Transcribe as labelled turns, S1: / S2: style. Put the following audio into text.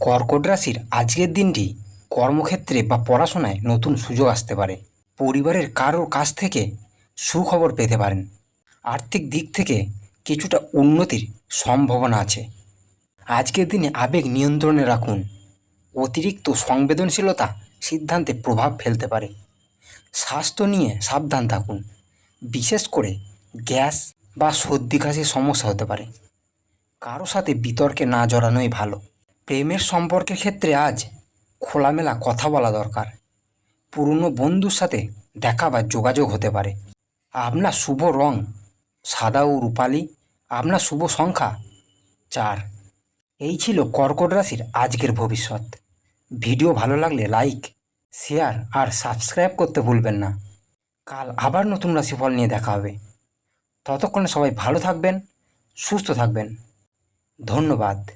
S1: কর্কট রাশির আজকের দিনটি কর্মক্ষেত্রে বা পড়াশোনায় নতুন সুযোগ আসতে পারে। পরিবারের কারোর কাছ থেকে সুখবর পেতে পারেন। আর্থিক দিক থেকে কিছুটা উন্নতির সম্ভাবনা আছে। আজকের দিনে আবেগ নিয়ন্ত্রণে রাখুন। অতিরিক্ত সংবেদনশীলতা সিদ্ধান্তে প্রভাব ফেলতে পারে। স্বাস্থ্য নিয়ে সাবধান থাকুন। বিশেষ করে গ্যাস বা সর্দি কাশির সমস্যা হতে পারে। কারও সাথে বিতর্কে না জড়ানোই ভালো। প্রেমের সম্পর্কের ক্ষেত্রে আজ খোলামেলা কথা বলা দরকার। পুরনো বন্ধুর সাথে দেখা বা যোগাযোগ হতে পারে। আপনার শুভ রং সাদা ও রূপালি, আপনার শুভ সংখ্যা চার। এই ছিল কর্কট রাশির আজকের ভবিষ্যৎ। ভিডিও ভালো লাগলে লাইক, শেয়ার আর সাবস্ক্রাইব করতে ভুলবেন না। কাল আবার নতুন রাশিফল নিয়ে দেখা হবে। ততক্ষণে সবাই ভালো থাকবেন, সুস্থ থাকবেন। ধন্যবাদ।